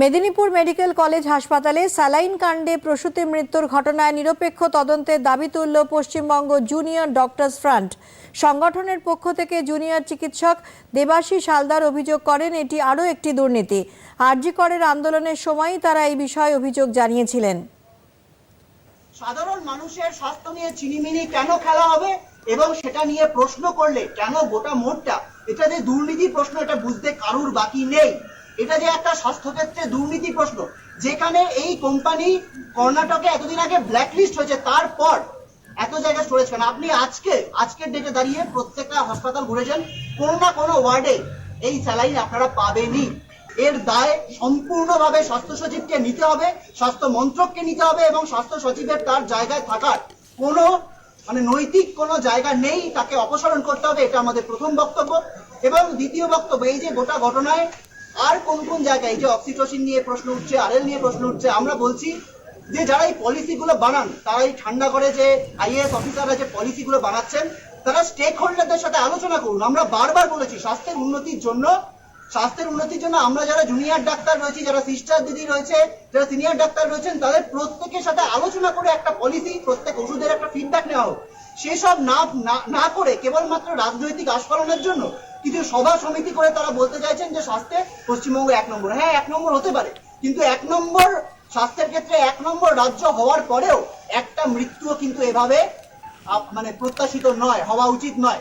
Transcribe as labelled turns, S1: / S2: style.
S1: Medinipur medical college হাসপাতালে saline কাণ্ডে প্রসূতি মৃত্যুর ঘটনায় নিরপেক্ষ তদন্তের দাবি তুলল পশ্চিমবঙ্গ জুনিয়র ডক্টরস ফ্রন্ট। সংগঠনের পক্ষ থেকে জুনিয়র চিকিৎসক দেবাশিস হালদার অভিযোগ করেন, এটি আরও একটি দুর্নীতি। আরজি করের আন্দোলনের সময়ই তারা এই বিষয়ে অভিযোগ জানিয়েছিলেন।
S2: সাধারণ মানুষের স্বাস্থ্য নিয়ে চিনিমিনি কেন খেলা হবে এবং সেটা নিয়ে প্রশ্ন করলে কেন গোটা মোটটা এটা যে দুর্নীতি প্রশ্ন, এটা বুঝতে কারুর বাকি নেই। এটা যে একটা স্বাস্থ্যক্ষেত্রে দুর্নীতি প্রশ্ন। যেখানে এই কোম্পানি কর্ণাটকে এতদিন আগে ব্ল্যাকলিস্ট হয়েছে, তারপর এত জায়গায় সরেছেন আপনি আজকে, আজকের ডেটে দাঁড়িয়ে প্রত্যেকটা হাসপাতাল ঘুরেছেন, কোনো না কোনো ওয়ার্ডে এই স্যালাইন আপনারা পাবেনই। এর দায় সম্পূর্ণভাবে স্বাস্থ্য সচিবকে নিতে হবে, স্বাস্থ্য মন্ত্রককে নিতে হবে এবং স্বাস্থ্য সচিবের তার জায়গায় থাকার কোনো মানে নৈতিক কোনো জায়গা নেই, তাকে অপসারণ করতে হবে, এটা আমাদের প্রথম বক্তব্য। এবং দ্বিতীয় বক্তব্য, এই যে গোটা ঘটনায় আর কোন কোন জায়গায়? যে অক্সিটোসিন নিয়ে প্রশ্ন উঠছে আরএল নিয়ে প্রশ্ন উঠছে, আমরা বলছি যে যারা এই পলিসিগুলো বানান, তারা এই ঠান্ডা করে যে আইএএস অফিসাররা যে পলিসিগুলো বানাচ্ছেন, তারা স্টেক হোল্ডারদের সাথে আলোচনা করুন। আমরা বারবার বলেছি, স্বাস্থ্যের উন্নতির জন্য, স্বাস্থ্যের উন্নতির জন্য আমরা যারা জুনিয়র ডাক্তার রয়েছি, যারা সিস্টার দিদি রয়েছে, যারা সিনিয়র ডাক্তার রয়েছেন, তাদের প্রত্যেকের সাথে আলোচনা করে একটা পলিসি প্রত্যেক ওষুধের একটা ফিডব্যাক নেওয়া হোক। সেসব না, না- না করে কেবলমাত্র রাজনৈতিক আস্ফলনের জন্য কিছু সভা সমিতি করে তারা বলতে চাইছেন যে স্বাস্থ্যে পশ্চিমবঙ্গ এক নম্বর। হ্যাঁ এক নম্বর হতে পারে। কিন্তু এক নম্বর স্বাস্থ্যের ক্ষেত্রে এক নম্বর রাজ্য হওয়ার পরেও একটা মৃত্যুও কিন্তু এভাবে মানে প্রত্যাশিত নয়, হওয়া উচিত নয়।